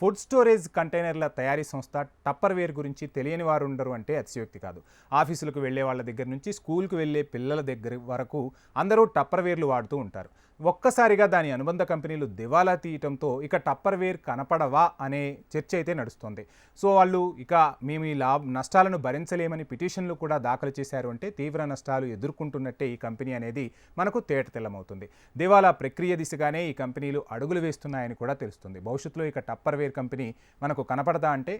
food storage కంటైనర్ల తయారీ సంస్థ టప్పర్ వేర్ గురించి తెలియని వారు ఉండరు అంటే అతిశయోక్తి కాదు. ఆఫీసులకు వెళ్ళే వాళ్ళ దగ్గర నుంచి స్కూల్కి వెళ్ళే పిల్లల దగ్గర వరకు అందరూ టప్పర్ వేర్లు వాడుతూ ఉంటారు. ఒక్కసారిగా దాని అనుబంధ కంపెనీలు దివాలా తీయటంతో ఇక టప్పర్ వేర్ కనపడవా అనే చర్చ అయితే నడుస్తుంది. సో వాళ్ళు ఇక మేము ఈ లాభ నష్టాలను భరించలేమని పిటిషన్లు కూడా దాఖలు చేశారు అంటే తీవ్ర నష్టాలు ఎదుర్కొంటున్నట్టే ఈ కంపెనీ అనేది మనకు తేటతెల్లమవుతుంది దివాలా ప్రక్రియ దిశగానే ఈ కంపెనీలు అడుగులు వేస్తున్నాయని కూడా తెలుస్తుంది. భవిష్యత్తులో ఇక టప్పర్ సాఫ్ట్వేర్ కంపెనీ మనకు కనపడదా అంటే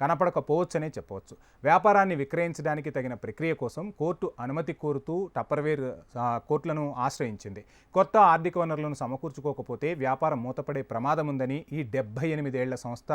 కనపడకపోవచ్చనే చెప్పవచ్చు. వ్యాపారాన్ని విక్రయించడానికి తగిన ప్రక్రియ కోసం కోర్టు అనుమతి కోరుతూ టప్పర్వేర్ కోర్టులను ఆశ్రయించింది. కొత్త ఆర్థిక వనరులను సమకూర్చుకోకపోతే వ్యాపారం మూతపడే ప్రమాదం ఉందని ఈ డెబ్బై ఎనిమిదేళ్ళ సంస్థ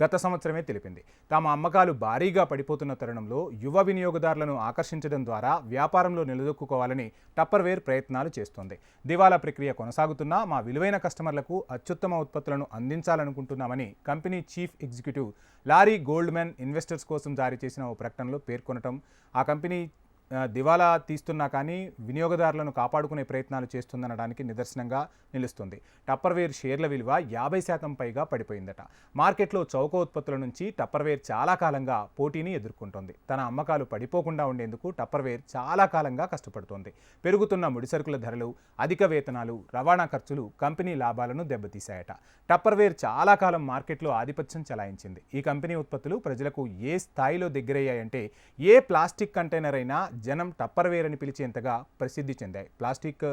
గత సంవత్సరమే తెలిపింది. తమ అమ్మకాలు భారీగా పడిపోతున్న తరుణంలో యువ వినియోగదారులను ఆకర్షించడం ద్వారా వ్యాపారంలో నిలదొక్కుకోవాలని టప్పర్వేర్ ప్రయత్నాలు చేస్తోంది. దివాలా ప్రక్రియ కొనసాగుతున్నా మా విలువైన కస్టమర్లకు అత్యుత్తమ ఉత్పత్తులను అందించాలనుకుంటున్నామని company chief executive Laurie Goldman investors కోసం జారీ చేసిన ఓ ప్రకటనలో పేర్కొనటం ఆ కంపెనీ దివాలా తీస్తున్నా కానీ వినియోగదారులను కాపాడుకునే ప్రయత్నాలు చేస్తుందనడానికి నిదర్శనంగా నిలుస్తుంది. టప్పర్వేర్ షేర్ల విలువ యాభై శాతం పైగా పడిపోయిందట. మార్కెట్లో చౌక ఉత్పత్తుల నుంచి టప్పర్వేర్ చాలా కాలంగా పోటీని ఎదుర్కొంటోంది. తన అమ్మకాలు పడిపోకుండా ఉండేందుకు టప్పర్వేర్ చాలా కాలంగా కష్టపడుతోంది. పెరుగుతున్న ముడిసరుకుల ధరలు అధిక వేతనాలు రవాణా ఖర్చులు కంపెనీ లాభాలను దెబ్బతీశాయట. టప్పర్వేర్ చాలా కాలం మార్కెట్లో ఆధిపత్యం చెలాయించింది. ఈ కంపెనీ ఉత్పత్తులు ప్రజలకు ఏ స్థాయిలో దగ్గరయ్యాయంటే ఏ ప్లాస్టిక్ కంటైనర్ అయినా జనం టప్పర్ వేర్ అని పిలిచేంతగా ప్రసిద్ధి చెందాయి. ప్లాస్టిక్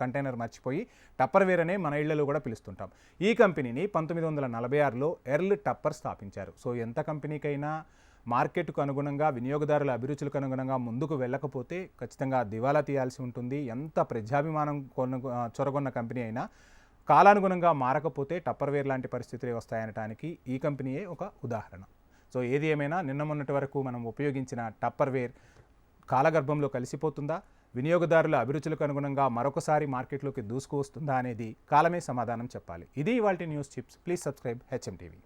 కంటైనర్ మర్చిపోయి టప్పర్వేర్ అనే మన ఇళ్ళలో కూడా పిలుస్తుంటాం. ఈ కంపెనీని పంతొమ్మిది వందల నలభై ఆరులో ఎర్ల్ టప్పర్ స్థాపించారు. సో ఎంత కంపెనీకైనా మార్కెట్కు అనుగుణంగా వినియోగదారుల అభిరుచులకు అనుగుణంగా ముందుకు వెళ్ళకపోతే ఖచ్చితంగా దివాలా తీయాల్సి ఉంటుంది. ఎంత ప్రజాభిమానం కొను చొరగొన్న కంపెనీ అయినా కాలానుగుణంగా మారకపోతే టప్పర్వేర్ లాంటి పరిస్థితులే వస్తాయనటానికి ఈ కంపెనీయే ఒక ఉదాహరణ. సో ఏది ఏమైనా నిన్న మొన్నటి వరకు మనం ఉపయోగించిన టప్పర్వేర్ కాలగర్భంలో కలిసిపోతుందా? వినియోగదారుల అభిరుచులకు అనుగుణంగా మరొకసారి మార్కెట్లోకి దూసుకు వస్తుందా అనేది కాలమే సమాధానం చెప్పాలి. ఇది ఇవాళ news chips. Please subscribe HM TV.